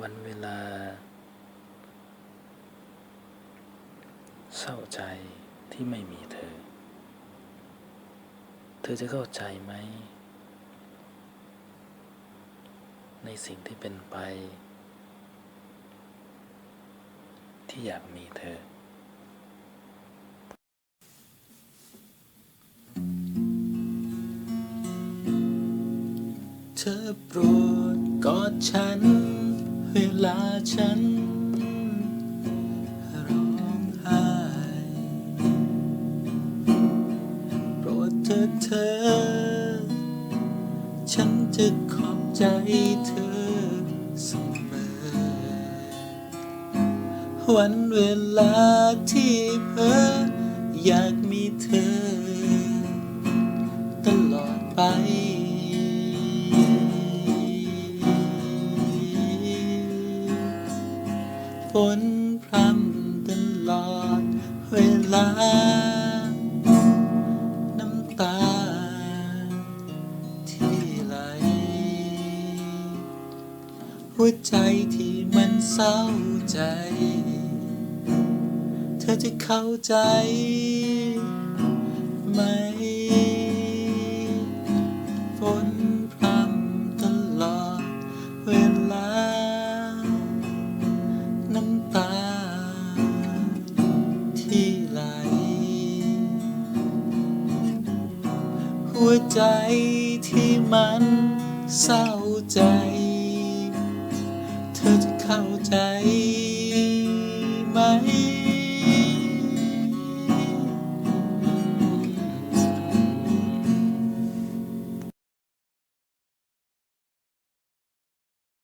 วันเวลา เศร้าใจที่ไม่มีเธอ เธอจะเข้าใจไหม ในสิ่งที่เป็นไป ที่อยากมีเธอเธอโปรดกอดฉัน เวลาฉันร้องไห้โปรดเธอเธอ ฉันจะขอบใจเธอเสมอ วันเวลาที่เพ้ออยากมีเธอ ตลอดไป ฝนพรำตลอดเวลา น้ำตาที่ไหล หัวใจที่มันเศร้าใจ เธอจะเข้าใจ หัวใจที่มันเศร้าใจ เธอจะเข้าใจไหม